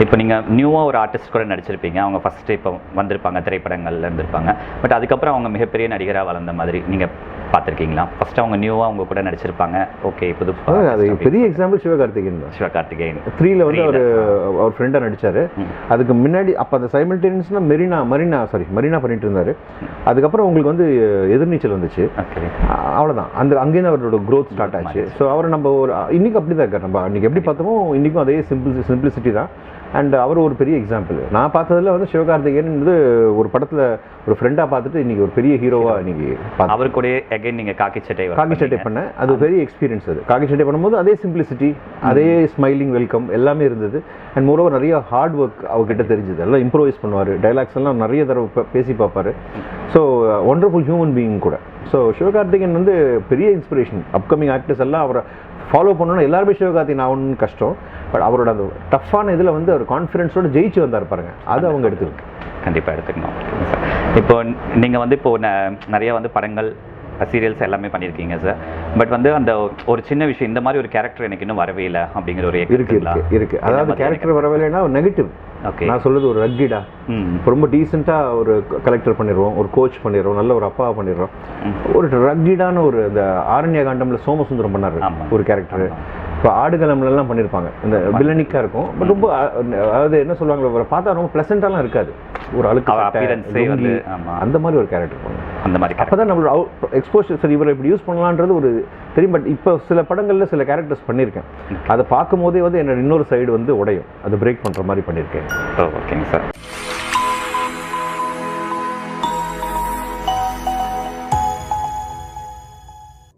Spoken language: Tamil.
இப்போ நீங்கள் நியூவாக ஒரு ஆர்டிஸ்ட் கூட நடிச்சிருப்பீங்க. அவங்க ஃபஸ்ட்டு இப்போ வந்திருப்பாங்க திரைப்படங்கள்ல இருந்திருப்பாங்க. பட் அதுக்கப்புறம் அவங்க மிகப்பெரிய நடிகராக வளர்ந்த மாதிரி நீங்கள் பார்த்துருக்கீங்களா? ஃபஸ்ட்டு அவங்க நியூவாக அவங்க கூட நடிச்சிருப்பாங்க. ஓகே புது அது பெரிய எக்ஸாம்பிள் சிவகார்த்திகேயன் தான். சிவகார்த்திகேயன். த்ரீல வந்து அவர் அவர் ஃப்ரெண்டாக நடிச்சாரு. ம். அதுக்கு முன்னாடி அப்போ அந்த சைமல்டேனியஸ்னா மெரினா மரினா சாரி மரினா பண்ணிட்டு இருந்தாரு. அதுக்கப்புறம் உங்களுக்கு வந்து எதிர்நீச்சல் வந்துச்சு. ஓகே அ- அவ்வளவுதான். அந்த அங்கேருந்து அவரோட growth ஸ்டார்ட் ஆச்சு. ஸோ அவர் நம்ம ஒரு இன்னைக்கு அப்படி தான் இருக்கார். நம்ம அன்னைக்கு எப்படி பார்த்தோமோ இன்னைக்கும் அதே சிம்பிள் சிம்பிளிசிட்டி தான். அண்ட் அவர் ஒரு பெரிய எக்ஸாம்பிள் நான் பார்த்ததுல வந்து சிவகார்த்திகேயன் வந்து ஒரு படத்துல ஒரு ஃப்ரெண்டாக பார்த்துட்டு இன்னைக்கு ஒரு பெரிய ஹீரோவா இன்னைக்கு பார்த்தேன் அவர் கூட அகைன் நீங்கள் காக்கி சட்டை காக்கி சட்டை. பண்ணேன். அது பெரிய எக்ஸ்பீரியன்ஸ் அது. காக்கி சட்டை பண்ணும்போது அதே சிம்பிளிசிட்டி அதே ஸ்மைலிங் வெல்கம் எல்லாமே இருந்தது. அண்ட் மோரோவர் நிறைய ஹார்ட் ஒர்க் அவர்கிட்ட தெரிஞ்சது. எல்லாம் இம்ப்ரோவைஸ் பண்ணுவார். டைலாக்ஸ் எல்லாம் நிறைய தடவை பேசி பார்ப்பாரு. ஸோ ஒண்டர்ஃபுல் ஹியூமன் பீயிங் கூட. ஸோ சிவகார்த்திகேயன் வந்து பெரிய இன்ஸ்பிரேஷன் அப்கமிங் ஆக்டர்ஸ் எல்லாம் அவரை ஃபாலோ பண்ணணும் எல்லாருமே சிவகார்த்திகேயன் ஆகணும்னு கஷ்டம். பட் அவரோட அந்த டஃப்பான இதில் வந்து அவர் கான்ஃபிடென்ஸோட ஜெயிச்சு வந்தார் பாருங்க. அது அவங்க எடுத்துருக்கு கண்டிப்பாக எடுத்துக்கணும். இப்போ நீங்கள் வந்து இப்போ நிறைய வந்து படங்கள் சீரியல்ஸ் எல்லாமே பண்ணியிருக்கீங்க சார் பட் வந்து அந்த ஒரு சின்ன விஷயம் இந்த மாதிரி ஒரு கேரக்டர் எனக்கு இன்னும் வரவே இல்லை அப்படிங்கிற ஒரு இருக்கு இருக்கு இருக்கு. அதாவது கேரக்டர் வரவில்லைன்னா நெகட்டிவ் ஓகே நான் சொல்றது ஒரு ரக்கிடா ரொம்ப டீசெண்டாக ஒரு கலெக்டர் பண்ணிடுவோம் ஒரு கோச் பண்ணிடுறோம் நல்ல ஒரு அப்பாவை பண்ணிடுறோம். ஒரு ரக்கிடான ஒரு இந்த ஆரண்ய காண்டம்ல சோமசுந்தரம் பண்ணாரு. ஒரு கேரக்டர் இப்போ ஆடுகளம்லாம் பண்ணியிருப்பாங்க இந்த வில்லனிக்காக இருக்கும். பட் ரொம்ப அதாவது என்ன சொல்லுவாங்க அவரை பார்த்தா ரொம்ப ப்ளசண்ட்டாலாம் இருக்காது. ஒரு அழுக்கு. அந்த மாதிரி ஒரு கேரக்டர் அந்த மாதிரி அப்போ தான் நம்மளோட எக்ஸ்போஷர் சரி இவரை இப்படி யூஸ் பண்ணலான்றது ஒரு தெரியும். பட் இப்போ சில படங்களில் சில கேரக்டர்ஸ் பண்ணியிருக்கேன் அதை பார்க்கும் போதே வந்து என்னோட இன்னொரு சைடு வந்து உடையும். அது பிரேக் பண்ணுற மாதிரி பண்ணியிருக்கேன் ஓகேங்க சார்